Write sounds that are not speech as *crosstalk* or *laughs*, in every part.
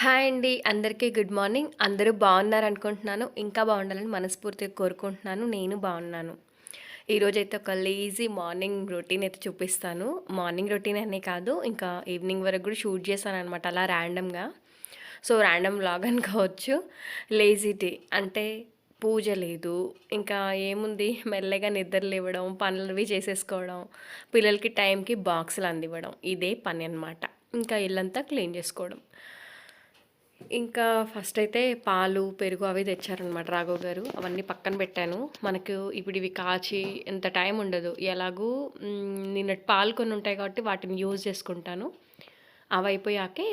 Hi అండి. అందరికీ good morning. అందరూ బాగున్నారు అనుకుంటున్నాను ఇంకా బాగుండాలని మనస్ఫూర్తిగా కోరుకుంటున్నాను. నేను బాగున్నాను. ఈరోజు అయితే ఒక లేజీ మార్నింగ్ రొటీన్ అయితే చూపిస్తాను. మార్నింగ్ రొటీన్ అనే కాదు ఇంకా ఈవినింగ్ వరకు కూడా షూట్ చేశాను అనమాట అలా ర్యాండమ్గా సో ర్యాండమ్ లాగ్ *laughs* అనుకోవచ్చు. లేజీ డే అంటే పూజ లేదు. ఇంకా ఏముంది? మెల్లగా నిద్ర లేవడం పనులవి చేసేసుకోవడం పిల్లలకి టైంకి బాక్సులు అందివ్వడం. ఇదే పని అనమాట ఇంకా ఇల్లంతా క్లీన్ చేసుకోవడం. ఇంకా ఫస్ట్ అయితే పాలు పెరుగు అవి తెచ్చారనమాట రాఘవ్ గారు. అవన్నీ పక్కన పెట్టాను. మనకు ఇప్పుడు ఇవి కాచి ఎంత టైం ఉండదు. ఎలాగూ నిన్నటి పాలు కొన్ని ఉంటాయి కాబట్టి వాటిని యూజ్ చేసుకుంటాను. అవి అయిపోయాకే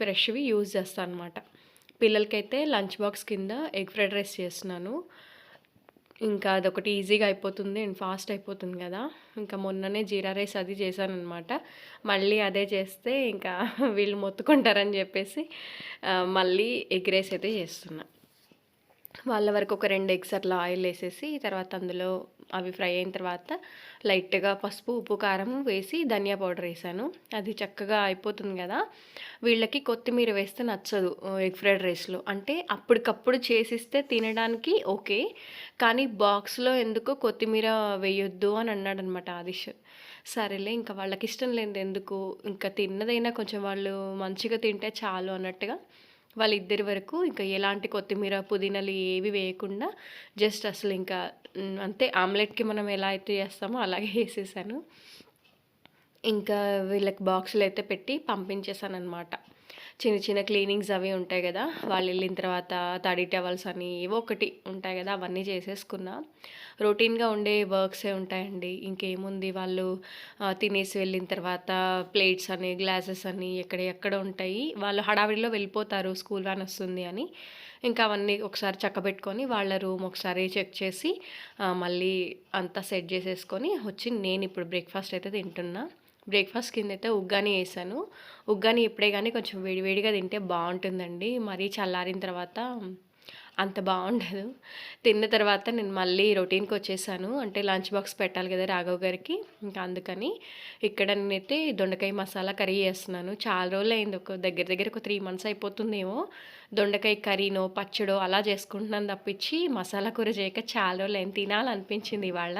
ఫ్రెష్వి యూజ్ చేస్తాను అనమాట పిల్లలకైతే లంచ్ బాక్స్ కింద ఎగ్ ఫ్రైడ్ రైస్ చేస్తున్నాను. ఇంకా అదొకటి ఈజీగా అయిపోతుంది అండ్ ఫాస్ట్ అయిపోతుంది కదా. ఇంకా మొన్ననే జీరా రైస్ అది చేశానమాట మళ్ళీ అదే చేస్తే ఇంకా *laughs* వీళ్ళు మొత్తుకుంటారని చెప్పేసి మళ్ళీ ఎగ్ రైస్ అయితే చేస్తున్నా. వాళ్ళ వరకు ఒక రెండు ఎగ్స్ అట్లా ఆయిల్ వేసేసి తర్వాత అందులో అవి ఫ్రై అయిన తర్వాత లైట్గా పసుపు ఉప్పు కారం వేసి ధనియా పౌడర్ వేసాను. అది చక్కగా అయిపోతుంది కదా. వీళ్ళకి కొత్తిమీర వేస్తే నచ్చదు ఎగ్ ఫ్రైడ్ రైస్లో. అంటే అప్పటికప్పుడు చేసిస్తే తినడానికి ఓకే కానీ బాక్స్లో ఎందుకో కొత్తిమీర వేయొద్దు అని అన్నాడు అనమాట ఆదిష్ సరేలే ఇంకా వాళ్ళకి ఇష్టం లేదు ఎందుకు? ఇంకా తిన్నదైనా కొంచెం వాళ్ళు మంచిగా తింటే చాలు అన్నట్టుగా వాళ్ళిద్దరి వరకు ఇంకా ఎలాంటి కొత్తిమీర పుదీనాలు ఏవి వేయకుండా జస్ట్ అసలు ఇంకా అంతే ఆమ్లెట్కి మనం ఎలా అయితే చేస్తామో అలాగే వేసేసాను ఇంకా వీళ్ళకి బాక్సులు అయితే పెట్టి పంపించేసాను అనమాట చిన్న చిన్న క్లీనింగ్స్ అవి ఉంటాయి కదా వాళ్ళు వెళ్ళిన తర్వాత తడి టవల్స్ అని ఏవో ఒకటి ఉంటాయి కదా అవన్నీ చేసేసుకున్నా. రొటీన్గా ఉండే వర్క్సే ఉంటాయండి. ఇంకేముంది వాళ్ళు తినేసి వెళ్ళిన తర్వాత ప్లేట్స్ అని గ్లాసెస్ అని ఎక్కడ ఎక్కడ ఉంటాయి. వాళ్ళు హడావిడిలో వెళ్ళిపోతారు స్కూల్ వ్యాన్ వస్తుంది అని. ఇంకా అవన్నీ ఒకసారి చక్కబెట్టుకొని వాళ్ళ రూమ్ ఒకసారి చెక్ చేసి మళ్ళీ అంతా సెట్ చేసేసుకొని వచ్చి నేను ఇప్పుడు బ్రేక్ఫాస్ట్ అయితే తింటున్నా. బ్రేక్ఫాస్ట్ కింద అయితే ఉగ్గాని వేసాను. ఉగ్గాని ఇప్పుడే కానీ కొంచెం వేడివేడిగా తింటే బాగుంటుందండి. మరీ చల్లారిన తర్వాత అంత బాగుండదు. తిన్న తర్వాత నేను మళ్ళీ రొటీన్కి వచ్చేసాను. అంటే లంచ్ బాక్స్ పెట్టాలి కదా రాఘవ్ గారికి. ఇంకా అందుకని ఇక్కడ నేనైతే దొండకాయ మసాలా కర్రీ చేస్తున్నాను. చాలా రోజులు అయింది ఒక దగ్గర దగ్గర ఒక త్రీ మంత్స్ అయిపోతుందేమో. దొండకాయ కర్రీనో పచ్చడో అలా చేసుకుంటున్నాను తప్పించి మసాలా కూర చేయక చాలా రోజులు అయింది తినాలనిపించింది ఇవాళ.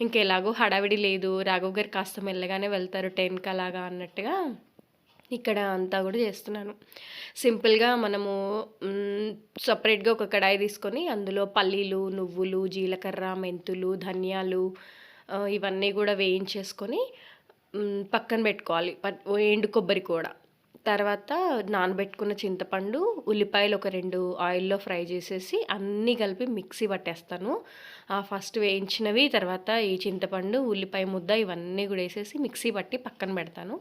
ఇంకెలాగో హడావిడి లేదు రాఘవ్ గారు కాస్త మెల్లగానే వెళ్తారు టెన్కి అలాగా అన్నట్టుగా ఇక్కడ అంతా కూడా చేస్తున్నాను. సింపుల్గా మనము సపరేట్గా ఒక కడాయి తీసుకొని అందులో పల్లీలు నువ్వులు జీలకర్ర మెంతులు ధనియాలు ఇవన్నీ కూడా వేయించేసుకొని పక్కన పెట్టుకోవాలి. ఎండు కొబ్బరి కూడా. తర్వాత నానబెట్టుకున్న చింతపండు ఉల్లిపాయలు ఒక రెండు ఆయిల్లో ఫ్రై చేసేసి అన్నీ కలిపి మిక్సీ పట్టేస్తాను. ఫస్ట్ వేయించినవి తర్వాత ఈ చింతపండు ఉల్లిపాయ ముద్ద ఇవన్నీ కూడా వేసేసి మిక్సీ పట్టి పక్కన పెడతాను.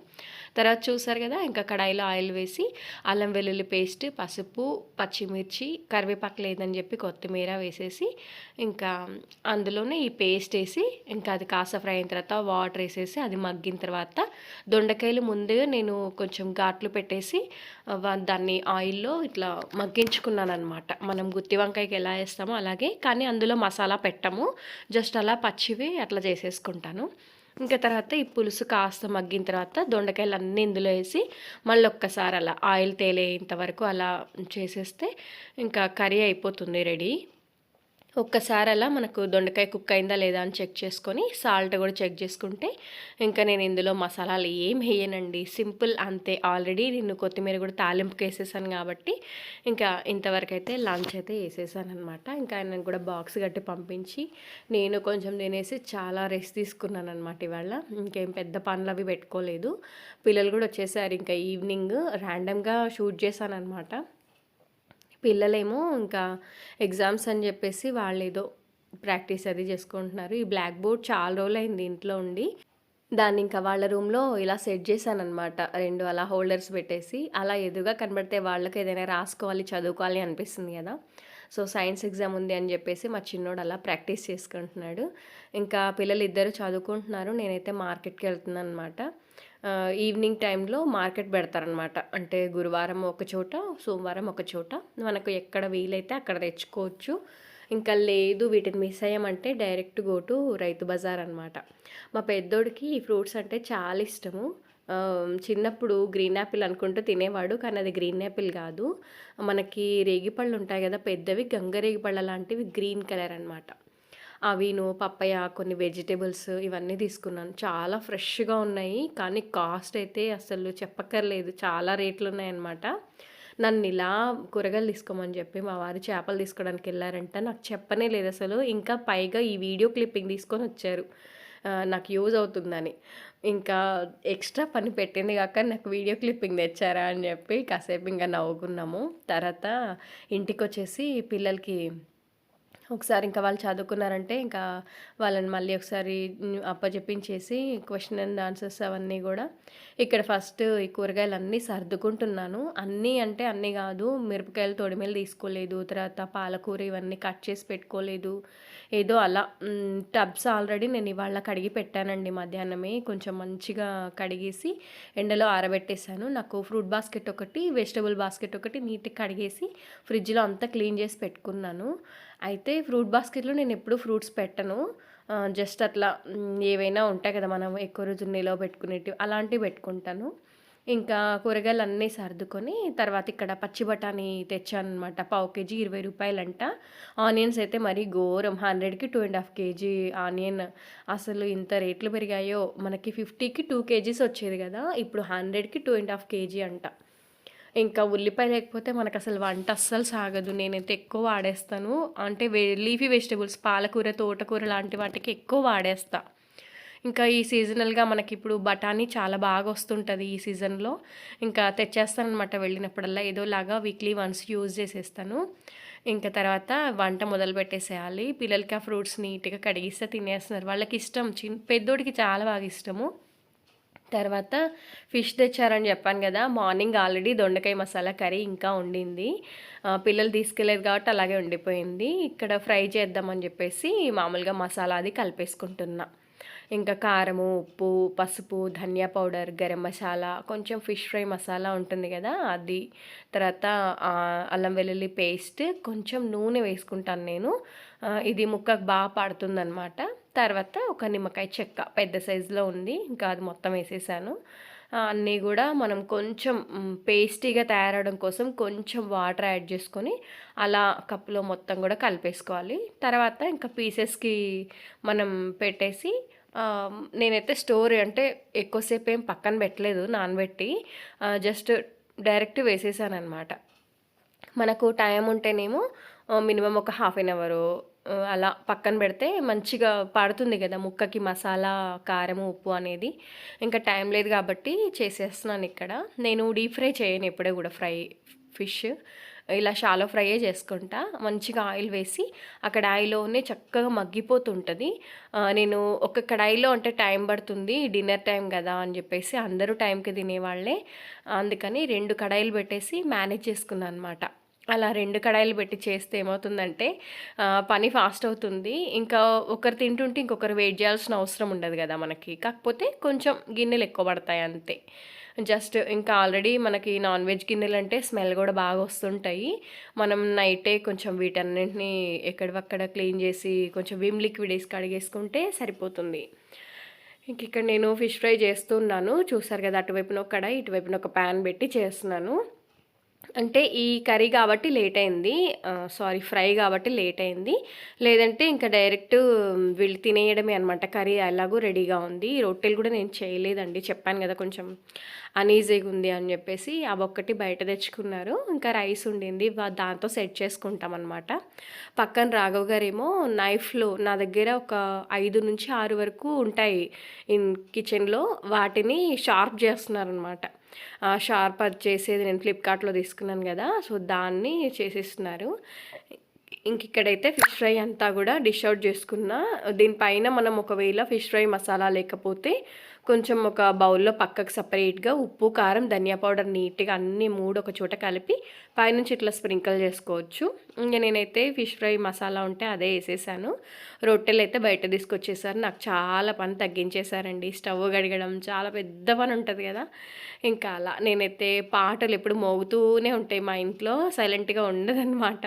తర్వాత చూసారు కదా ఇంకా కడాయిలో ఆయిల్ వేసి అల్లం వెల్లుల్లి పేస్ట్ పసుపు పచ్చిమిర్చి కరివేపాకు లేదని చెప్పి కొత్తిమీర వేసేసి ఇంకా అందులోనే ఈ పేస్ట్ వేసి ఇంకా అది కాస్త ఫ్రై అయిన తర్వాత వాటర్ వేసేసి అది మగ్గిన తర్వాత దొండకాయలు ముందుగా నేను కొంచెం ఘాట్లు పెట్టేసి దాన్ని ఆయిల్లో ఇట్లా మగ్గించుకున్నాను అనమాట మనం గుత్తి వంకాయకి ఎలా వేస్తామో అలాగే కానీ అందులో మసాలా పెట్టము. జస్ట్ అలా పచ్చివి అట్లా చేసేసుకుంటాను. ఇంకా తర్వాత ఈ పులుసు కాస్త మగ్గిన తర్వాత దొండకాయలు అన్నీ ఇందులో వేసి మళ్ళీ ఒక్కసారి అలా ఆయిల్ తేలేంత వరకు అలా చేసేస్తే ఇంకా కర్రీ అయిపోతుంది రెడీ. ఒక్కసారి అలా మనకు దొండకాయ కుక్ అయిందా లేదా అని చెక్ చేసుకొని సాల్ట్ కూడా చెక్ చేసుకుంటే ఇంకా నేను ఇందులో మసాలాలు ఏం వేయనండి. సింపుల్ అంతే. ఆల్రెడీ నేను కొత్తిమీర కూడా తాలింపుకి వేసేసాను కాబట్టి ఇంకా ఇంతవరకు అయితే లంచ్ అయితే వేసేసాను అనమాట ఇంకా ఆయన కూడా బాక్స్ కట్టి పంపించి నేను కొంచెం తినేసి చాలా రెస్ట్ తీసుకున్నాను అనమాట ఇవాళ. ఇంకేం పెద్ద పనులు అవి పెట్టుకోలేదు. పిల్లలు కూడా వచ్చేసారు. ఇంకా ఈవినింగ్ ర్యాండమ్గా షూట్ చేశాను అనమాట పిల్లలేమో ఇంకా ఎగ్జామ్స్ అని చెప్పేసి వాళ్ళు ఏదో ప్రాక్టీస్ అది చేసుకుంటున్నారు. ఈ బ్లాక్ బోర్డ్ చాలా రోజులు అయింది ఇంట్లో ఉండి. దాన్ని ఇంకా వాళ్ళ రూమ్లో ఇలా సెట్ చేశాను అనమాట రెండు అలా హోల్డర్స్ పెట్టేసి అలా ఎదురుగా కనబడితే వాళ్ళకి ఏదైనా రాసుకోవాలి చదువుకోవాలి అనిపిస్తుంది కదా. సో సైన్స్ ఎగ్జామ్ ఉంది అని చెప్పేసి మా చిన్నోడు అలా ప్రాక్టీస్ చేసుకుంటున్నాడు. ఇంకా పిల్లలు ఇద్దరు చదువుకుంటున్నారు. నేనైతే మార్కెట్కి వెళ్తున్నాను అనమాట ఈవినింగ్ టైంలో మార్కెట్ పెడతారనమాట అంటే గురువారం ఒక చోట సోమవారం ఒక చోట. మనకు ఎక్కడ వీలైతే అక్కడ తెచ్చుకోవచ్చు. ఇంకా లేదు వీటిని మిస్ అయ్యామంటే డైరెక్ట్ గో టు రైతు బజార్ అనమాట మా పెద్దోడికి ఈ ఫ్రూట్స్ అంటే చాలా ఇష్టము. చిన్నప్పుడు గ్రీన్ యాపిల్ అనుకుంటూ తినేవాడు. కానీ అది గ్రీన్ యాపిల్ కాదు. మనకి రేగిపళ్ళు ఉంటాయి కదా పెద్దవి గంగ రేగిపళ్ళ లాంటివి గ్రీన్ కలర్ అనమాట. అవిను, పప్పయ్య, కొన్ని వెజిటేబుల్స్ ఇవన్నీ తీసుకున్నాను. చాలా ఫ్రెష్‌గా ఉన్నాయి. కానీ కాస్ట్ అయితే అసలు చెప్పక్కర్లేదు. చాలా రేట్లున్నాయనమాట నన్ను ఇలా కూరగాయలు తీసుకోమని చెప్పి మా వారు చేపలు తీసుకోవడానికి వెళ్ళారంట నాకు చెప్పనే లేదు అసలు ఇంకా పైగా ఈ వీడియో క్లిప్పింగ్ తీసుకొని వచ్చారు నాకు యూజ్ అవుతుందని. ఇంకా ఎక్స్‌ట్రా పని పెట్టింది కాక నాకు వీడియో క్లిప్పింగ్ తెచ్చారా అని చెప్పి కాసేపు ఇంకా నవ్వుకున్నాము. తర్వాత ఇంటికొచ్చేసి పిల్లలకి ఒకసారి ఇంకా వాళ్ళు చదువుకున్నారంటే ఇంకా వాళ్ళని మళ్ళీ ఒకసారి అప్పచెప్పించేసి క్వశ్చన్ అండ్ ఆన్సర్స్ అవన్నీ కూడా ఇక్కడ ఫస్ట్ ఈ కూరగాయలు అన్నీ సర్దుకుంటున్నాను. అన్నీ అంటే అన్నీ కాదు మిరపకాయలు తొడిమెలు తీసుకోలేదు. తర్వాత పాలకూర ఇవన్నీ కట్ చేసి పెట్టుకోలేదు. ఏదో అలా టబ్స్ ఆల్రెడీ నేను ఇవాళ కడిగి పెట్టానండి మధ్యాహ్నమే. కొంచెం మంచిగా కడిగేసి ఎండలో ఆరబెట్టేసాను. నాకు ఫ్రూట్ బాస్కెట్ ఒకటి, వెజిటబుల్ బాస్కెట్ ఒకటి నీట్‌గా కడిగేసి ఫ్రిడ్జ్‌లో అంతా క్లీన్ చేసి పెట్టుకున్నాను. అయితే ఫ్రూట్ బాస్కెట్‌లో నేను ఎప్పుడూ ఫ్రూట్స్ పెట్టను. జస్ట్ అట్లా ఏవైనా ఉంటాయి కదా! మనం ఎక్కువ రోజులు నిలవ పెట్టుకునేటివి అలాంటివి పెట్టుకుంటాను. ఇంకా కూరగాయలు అన్నీ సర్దుకొని తర్వాత ఇక్కడ పచ్చి బఠానీ తెచ్చాను అనమాట పావు కేజీ ఇరవై రూపాయలంట ఆనియన్స్ అయితే మరీ ఘోరం 100కి 2 ½ కేజీ ఆనియన్. అసలు ఇంత రేట్లు పెరిగాయో మనకి 50కి 2 కేజీస్ వచ్చేది కదా ఇప్పుడు 100కి 2 ½ కేజీ అంట. ఇంకా ఉల్లిపాయ లేకపోతే మనకు అసలు వంట అస్సలు సాగదు. నేనైతే ఎక్కువ వాడేస్తాను. అంటే లీఫీ వెజిటబుల్స్ పాలకూర, తోటకూర లాంటి వాటికి ఎక్కువ వాడేస్తాను ఇంకా ఈ సీజనల్‌గా మనకిప్పుడు బఠానీ చాలా బాగా వస్తుంటుంది ఈ సీజన్‌లో. ఇంకా తెచ్చేస్తాననమాట వెళ్ళినప్పుడల్లా ఏదోలాగా వీక్లీ వన్స్ యూజ్ చేసేస్తాను. ఇంకా తర్వాత వంట మొదలుపెట్టేసేయాలి. పిల్లలకి ఆ ఫ్రూట్స్ నీట్‌గా కడిగిస్తే తినేస్తున్నారు. వాళ్ళకి ఇష్టం చిన్న పెద్దోడికి చాలా బాగా ఇష్టము. తర్వాత ఫిష్ తెచ్చారని చెప్పాను కదా మార్నింగ్ ఆల్రెడీ దొండకాయ మసాలా కర్రీ ఇంకా ఉండింది. పిల్లలు తీసుకెళ్ళేదు కాబట్టి అలాగే ఉండిపోయింది. ఇక్కడ ఫ్రై చేద్దామని చెప్పేసి మామూలుగా మసాలా అది కలిపేసుకుంటున్నా. ఇంకా కారము, ఉప్పు, పసుపు, ధనియా పౌడర్, గరం మసాలా, కొంచెం ఫిష్ ఫ్రై మసాలా ఉంటుంది కదా అది. తర్వాత అల్లం వెల్లుల్లి పేస్ట్, కొంచెం నూనె వేసుకుంటాను నేను. ఇది ముక్కకు బాగా పడుతుందనమాట. తర్వాత ఒక నిమ్మకాయ చెక్క పెద్ద సైజులో ఉంది. ఇంకా అది మొత్తం వేసేసాను. అన్నీ కూడా మనం కొంచెం పేస్టీగా తయారవడం కోసం కొంచెం వాటర్ యాడ్ చేసుకొని అలా కప్పులో మొత్తం కూడా కలిపేసుకోవాలి. తర్వాత ఇంకా పీసెస్‌కి మనం పెట్టేసి నేనైతే స్టోర్ అంటే ఎక్కువసేపు ఏం పక్కన పెట్టలేదు నానబెట్టి. జస్ట్ డైరెక్ట్ వేసేసాననమాట. మనకు టైం ఉంటేనేమో మినిమం మినిమమ్ ఒక హాఫ్ ఎన్ అవరు అలా పక్కన పెడితే మంచిగా పడుతుంది కదా ముక్కకి మసాలా, కారం ఉప్పు అనేది. ఇంకా టైం లేదు కాబట్టి చేసేస్తున్నాను ఇక్కడ నేను డీప్ ఫ్రై చేయను ఎప్పుడే కూడా ఫ్రై ఫిష్. ఇలా షాలో ఫ్రైయే చేసుకుంటా. మంచిగా ఆయిల్ వేసి ఆ కడాయిలోనే చక్కగా మగ్గిపోతుంటుంది నేను ఒక కడాయిలో అంటే టైం పడుతుంది. డిన్నర్ టైం కదా అని చెప్పేసి అందరూ టైంకి తినేవాళ్ళే. అందుకని రెండు కడాయిలు పెట్టేసి మేనేజ్ చేసుకున్నాననమాట. అలా రెండు కడాయిలు పెట్టి చేస్తే ఏమవుతుందంటే పని ఫాస్ట్ అవుతుంది. ఇంకా ఒకరు తింటుంటే ఇంకొకరు వెయిట్ చేయాల్సిన అవసరం ఉండదు కదా మనకి. కాకపోతే కొంచెం గిన్నెలు ఎక్కువ పడతాయి అంతే. జస్ట్ ఇంకా ఆల్రెడీ మనకి నాన్ వెజ్ గిన్నెలు అంటే స్మెల్ కూడా బాగా వస్తుంటాయి. మనం నైటే కొంచెం వీటన్నింటినీ ఎక్కడివక్కడ క్లీన్ చేసి కొంచెం విమ్ లిక్విడ్ వేసి కడిగేసుకుంటే సరిపోతుంది. ఇంక ఇక్కడ నేను ఫిష్ ఫ్రై చేస్తున్నాను. చూసారు కదా అటువైపున ఒక కడాయి, ఇటువైపున ఒక ప్యాన్ పెట్టి చేస్తున్నాను. అంటే ఈ కర్రీ కాబట్టి లేట్ అయింది. సారీ ఫ్రై కాబట్టి లేట్ అయింది. లేదంటే ఇంకా డైరెక్ట్ వీళ్ళు తినేయడమే అనమాట. కర్రీ ఎలాగో రెడీగా ఉంది. రొట్టెలు కూడా నేను చేయలేదండి. చెప్పాను కదా కొంచెం అనీజీగా ఉంది అని చెప్పేసి అవొక్కటి బయట తెచ్చుకున్నారు. ఇంకా రైస్ ఉండింది. దాంతో సెట్ చేసుకుంటాం అనమాట పక్కన రాఘవ్ గారేమో నైఫ్‌లో నా దగ్గర ఒక 5-6 వరకు ఉంటాయి ఇన్ కిచెన్‌లో. వాటిని షార్ప్ చేస్తున్నారనమాట. షార్ప్ అది చేసేది నేను ఫ్లిప్‌కార్ట్‌లో తీసుకున్నాను కదా సో, దాన్ని చేసేస్తున్నారు. ఇంక ఇక్కడైతే ఫిష్ ఫ్రై అంతా కూడా డిష్ అవుట్ చేసుకున్నా. దీనిపైన మనం ఒకవేళ ఫిష్ ఫ్రై మసాలా లేకపోతే కొంచెం ఒక బౌల్‌లో పక్కకు సపరేట్గా ఉప్పు, కారం, ధనియా పౌడర్ నీట్‌గా అన్నీ మూడు ఒక చోట కలిపి పైనుంచి ఇట్లా స్ప్రింకిల్ చేసుకోవచ్చు. ఇంకా నేనైతే ఫిష్ ఫ్రై మసాలా ఉంటే అదే వేసేసాను రొట్టెలు అయితే బయట తీసుకొచ్చేసారు. నాకు చాలా పని తగ్గించేశారండి. స్టవ్ కడగడం చాలా పెద్ద పని ఉంటుంది కదా ఇంకా అలా నేనైతే పాటలు ఎప్పుడు మోగుతూనే ఉంటాయి మా ఇంట్లో. సైలెంట్‌గా ఉండదన్నమాట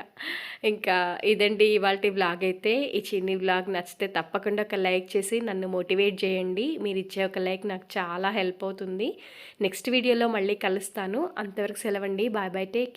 ఇంకా ఇదండి ఇవాళ వ్లాగ్ అయితే. ఈ చిన్ని బ్లాగ్ నచ్చితే తప్పకుండా ఒక లైక్ చేసి నన్ను మోటివేట్ చేయండి. మీరిచ్చే ఒక లైక్ నాకు చాలా హెల్ప్ అవుతుంది నెక్స్ట్ వీడియోలో మళ్ళీ కలుస్తాను అంతవరకు సెలవండి బాయ్ బాయ్ టేక్